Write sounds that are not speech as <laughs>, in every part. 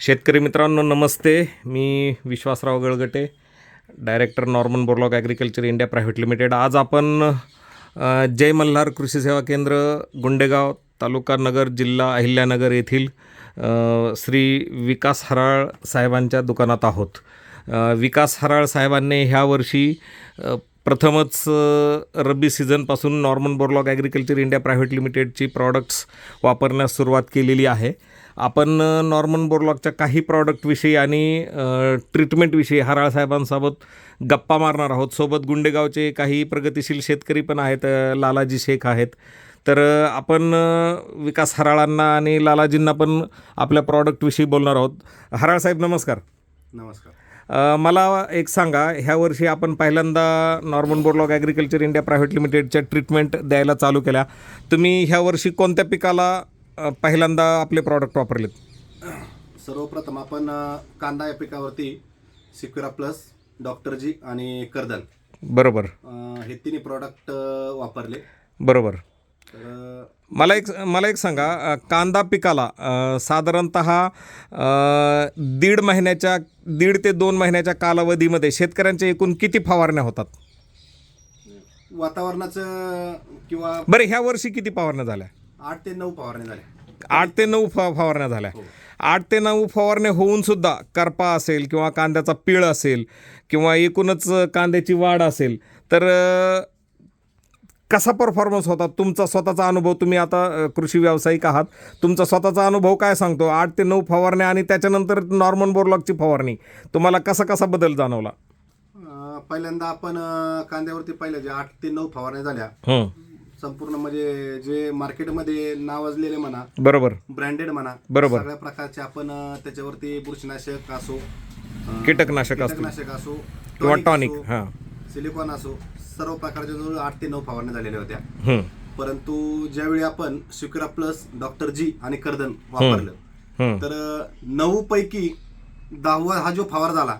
शेतकरी मित्रांनो नमस्ते. मी Vishwasrao Galgate director Norman Borlaug agriculture India private limited. आज आपण जय मल्हार कृषी सेवा केंद्र गुंडेगाव तालुका नगर जिल्हा अहिल्यानगर येथील श्री विकास हराळ साहेबांच्या दुकानात आहोत. विकास हराळ साहेबांनी ह्या वर्षी प्रथमच rabi सीझनपासून Norman Borlaug agriculture India private लिमिटेडची products वापरण्यास सुरुवात केलेली आहे. आपण नॉर्मन बोरलॉगच्या काही प्रॉडक्टविषयी आणि ट्रीटमेंटविषयी हराळ साहेबांसोबत गप्पा मारणार आहोत. सोबत गुंडेगावचे काही प्रगतिशील शेतकरी पण आहेत लालाजी शेख आहेत. तर आपण विकास हराळांना आणि लालाजींना पण आपल्या प्रॉडक्टविषयी बोलणार आहोत. हराळ साहेब नमस्कार. नमस्कार. मला एक सांगा ह्या वर्षी आपण पहिल्यांदा Norman Borlaug agriculture India private लिमिटेडच्या ट्रीटमेंट द्यायला चालू केल्या. तुम्ही ह्या वर्षी कोणत्या पिकाला पहिल्यांदा आपले प्रॉडक्ट वापरलेत? सर्वप्रथम आपण कांदा या पिकावरती सिक्युरा प्लस डॉक्टर जी आणि कर्दल बरोबर. हे तिन्ही प्रॉडक्ट वापरले. बरोबर. मला एक मला एक सांगा कांदा पिकाला साधारणत दीड महिन्याच्या दीड ते दोन महिन्याच्या कालावधीमध्ये शेतकऱ्यांच्या एकूण किती फवारण्या होतात? वातावरणाचं किंवा बरं ह्या वर्षी किती फवारण्या झाल्या? आठ ते नऊ फवारणी झाले आठ ते नऊ फवारण्या झाल्या. आठ ते नऊ फवारण्या होऊन सुद्धा करपा असेल किंवा कांद्याचा पीळ असेल किंवा एकूणच कांद्याची वाढ असेल तर कसा परफॉर्मन्स होता? तुमचा स्वतःचा अनुभव तुम्ही आता कृषी व्यावसायिक आहात. तुमचा स्वतःचा अनुभव काय सांगतो? आठ ते नऊ फवारण्या आणि त्याच्यानंतर नॉर्मन बोरलॉकची फवारणी. तुम्हाला कसा कसा बदल जाणवला? पहिल्यांदा आपण कांद्यावरती पाहिलं जे आठ ते नऊ फवारण्या झाल्या. संपूर्ण म्हणजे जे मार्केटमध्ये नावाजलेले म्हणा बरोबर. ब्रँडेड म्हणा बरोबर. सगळ्या प्रकारचे आपण त्याच्यावरती बुरशीनाशक असो कीटकनाशक कीटकनाशक असो किंवा टॉनिक हां. सिलिकॉन असो सर्व प्रकारच्या जवळ आठ ते नऊ फवारण्या झालेल्या होत्या. परंतु ज्यावेळी आपण सिक्युरा प्लस डॉक्टर जी आणि कर्दन वापरलं तर नऊ पैकी दहावा हा जो फवार झाला.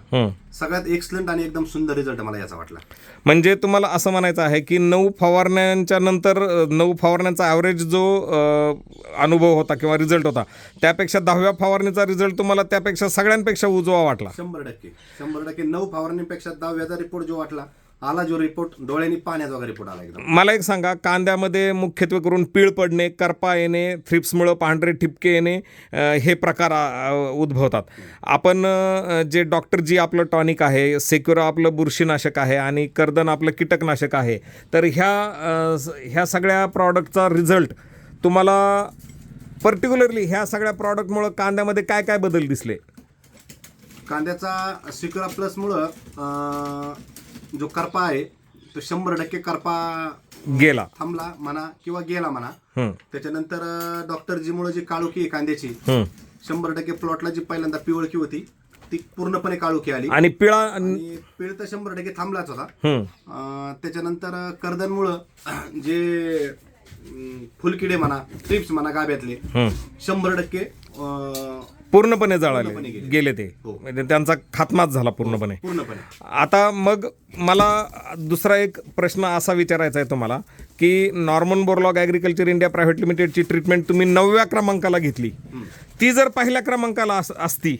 सगळ्यात एक्सलंट आणि एकदम सुंदर रिझल्ट मला याचा वाटला. म्हणजे तुम्हाला असं म्हणायचं आहे की नऊ फवारण्यांच्या नंतर नऊ फवारण्यांचा ॲव्हरेज जो अनुभव होता किंवा रिझल्ट होता त्यापेक्षा दहाव्या फवारणीचा रिझल्ट तुम्हाला त्यापेक्षा सगळ्यांपेक्षा उजवा वाटला. शंभर टक्के. शंभर टक्के नऊ फवारणीपेक्षा दहाव्याचा रिपोर्ट जो वाटला आला जो रिपोर्ट डोळ्यांनी पाण्याचा रिपोर्ट आला एकदम. मला एक सांगा कांद्यामध्ये मुख्यत्वे करून पीळ पडणे करपा येणे थ्रिप्समुळं पांढरे ठिपके येणे हे प्रकार उद्भवतात. आपण जे डॉक्टर जी आपलं टॉनिक आहे सेक्युरा आपलं बुरशीनाशक आहे आणि कर्दन आपलं कीटकनाशक आहे तर ह्या ह्या सगळ्या प्रॉडक्टचा रिझल्ट तुम्हाला पर्टिक्युलरली ह्या सगळ्या प्रॉडक्टमुळं कांद्यामध्ये काय काय बदल दिसले? कांद्याचा सिक्युरा प्लसमुळं जो करपा आहे तो शंभर टक्के करपा गेला. थांबला म्हणा किंवा गेला म्हणा. त्याच्यानंतर डॉक्टर जी मुळे जी काळुकी आहे कांद्याची. शंभर टक्के प्लॉटला जी पहिल्यांदा पिवळकी होती ती पूर्णपणे काळुकी आली. आणि पिळा आणि पिळ तर शंभर टक्के थांबलाच होता. हं, अं, त्याच्यानंतर कर्दनमुळं <clears throat> जे अं, फुलकिडे म्हणा ट्रिप्स म्हणा गाभ्यातले. शंभर टक्के अं, पूर्णपणे जळाले पूर्णपणे गेले. गेले ते. हो. म्हणजे त्यांचा खात्माच झाला पूर्णपणे. पूर्णपणे. आता मग मला दुसरा एक प्रश्न असा विचारायचा आहे तुम्हाला की Norman Borlaug agriculture India private लिमिटेडची treatment तुम्ही नवव्या क्रमांकाला घेतली. ती जर पहिल्या क्रमांकाला अस असती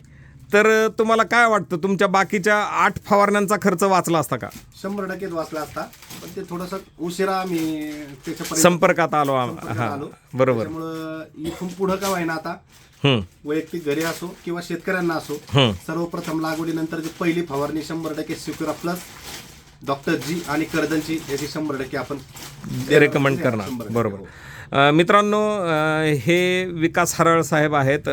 तर तुम्हाला काय वाटतं? तुमच्या बाकीच्या आठ फवारण्यांचा खर्च वाचला असता का? शंभर टक्केच वाचला असता. पण ते थोडस उशिरा आम्ही त्याच्यापर्यंत संपर्कात आलो आम- संपर्कात हा आलो. बरोबर. इथून पुढं का व्हायना आता हं, वैयक्तिक घरी असो किंवा शेतकऱ्यांना असो. सर्वप्रथम लागवडीनंतर जी पहिली फवारणी शंभर टक्के सिक्युरा प्लस डॉक्टर जी आणि कर्दनची याची शंभर टक्के आपण रेकमेंड करणार बरोबर हो. मित्रांनो हे विकास हरळ साहेब आहेत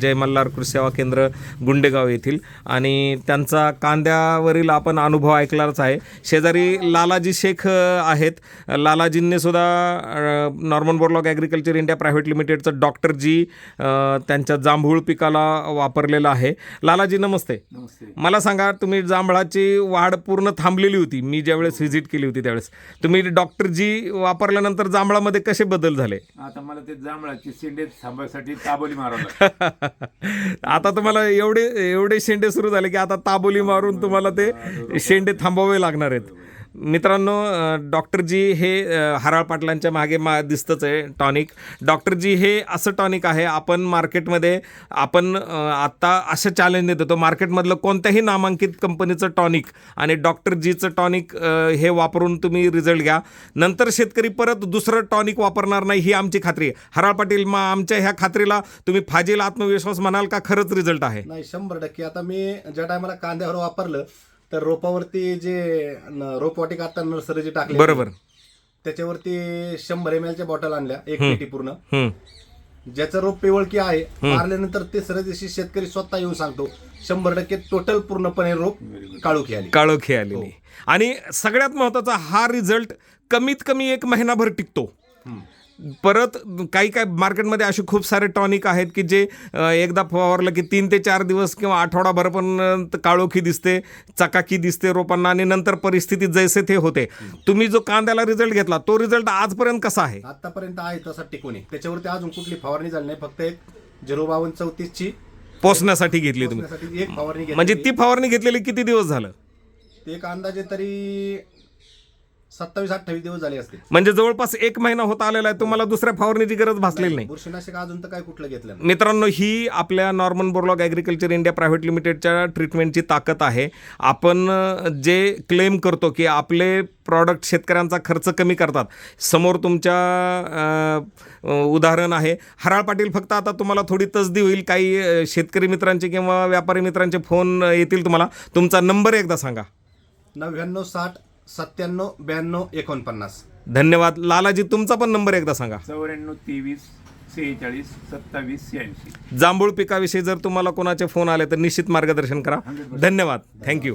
जय मल्हार कृषी सेवा केंद्र गुंडेगाव येथील. आणि त्यांचा कांद्यावरील आपण अनुभव ऐकलाच आहे. शेजारी लालाजी शेख आहेत. लालाजींनी सुद्धा Norman Borlaug agriculture India private लिमिटेडचं doctor जी त्यांच्या जांभूळ पिकाला वापरलेलं आहे. लालाजी नमस्ते. नमस्ते. मला सांगा तुम्ही जांभळाची वाढ पूर्ण थांबलेली होती. मी ज्यावेळेस व्हिजिट केली होती त्यावेळेस. तुम्ही डॉक्टर जी वापरल्यानंतर जांभळामध्ये कसे बदल झाले. <laughs> आता मला ते जांभळाची शेंडे थांबायसाठी ताबोली मारावं आता तुम्हाला एवढे एवढे शेंडे सुरू झाले की आता ताबोली मारून तुम्हाला ते शेंडे थांबवावे लागणार आहेत. मित्रांनो डॉक्टरजी हे हराळ पाटलांच्या मागे मा दिसतंच आहे टॉनिक. डॉक्टरजी हे असं टॉनिक आहे आपण मार्केटमध्ये आपण आत्ता असं चॅलेंज देतो. मार्केटमधलं कोणत्याही नामांकित कंपनीचं टॉनिक आणि डॉक्टरजीचं टॉनिक हे वापरून तुम्ही रिझल्ट घ्या. नंतर शेतकरी परत दुसरं टॉनिक वापरणार नाही ही आमची खात्री आहे. हराळ पाटील मा आमच्या ह्या खात्रीला तुम्ही फाजील आत्मविश्वास म्हणाल का खरंच रिझल्ट आहे? नाही शंभर टक्के. आता मी ज्या टायमाला कांद्यावर वापरलं तर रोपावरती जे न- रोपवाटिका आता नर्सरीची टाकली बरोबर. त्याच्यावरती शंभर एम च्या बॉटल आणल्या एक पेटी पूर्ण. हम्म. ज्याचं रोप पिवळकी आहे मारल्यानंतर तिसऱ्या दिवशी शेतकरी स्वतः येऊन सांगतो शंभर टक्के टोटल पूर्णपणे रोप काळोखी आली. काळोखी आलेली. आणि सगळ्यात महत्त्वाचा हा रिझल्ट कमीत कमी एक महिनाभर टिकतो. परत काही काही मार्केटमध्ये असे खूप सारे टॉनिक आहेत की जे एकदा फवारलं की तीन ते चार दिवस किंवा आठवडाभर पण काळोखी दिसते चकाकी दिसते रोपांना आणि नंतर परिस्थिती जैसे ते होते. तुम्ही जो कांद्याला रिझल्ट घेतला तो रिझल्ट आजपर्यंत कसा आहे? आतापर्यंत आहे तसा टिकून आहे. त्याच्यावरती अजून कुठली फवारणी झाली नाही फक्त एक झिरो बावन्न चौतीस ची पोचण्यासाठी घेतली तुम्ही. एक फवारणी म्हणजे ती फवारणी घेतलेली किती दिवस झालं? ते एक अंदाजे तरी सत्तावीस अठ्ठावीस दिवस झाले असते म्हणजे जवळपास एक महिना होत आलेला आहे तुम्हाला दुसऱ्या फवारणीची गरज भासलेली नाही. बुरशीनाशक अजून तर काय कुठलं घेतलं नाही. मित्रांनो ही आपल्या Norman Borlaug agriculture India private लिमिटेडच्या ट्रीटमेंटची ताकद आहे. आपण अ, जे क्लेम करतो की आपले प्रॉडक्ट शेतकऱ्यांचा खर्च कमी करतात. समोर तुमच्या अ, अ, उदाहरण आहे. हराळ पाटील फक्त आता तुम्हाला थोडी तसदी होईल. काही अ, शेतकरी मित्रांचे किंवा व्यापारी मित्रांचे फोन अ, येतील तुम्हाला. तुमचा नंबर एकदा सांगा. नव्याण्णव साठ सत्त्याण्णव ब्याण्णव एकोणपन्नास. धन्यवाद. लालाजी तुमचा पण नंबर एकदा सांगा. चौऱ्याण्णव तेवीस सेहेचाळीस सत्तावीस शहाऐंशी. जांभूळ पिकाविषयी जर तुम्हाला कोणाचे फोन आले तर निश्चित मार्गदर्शन करा. धन्यवाद. थँक्यू.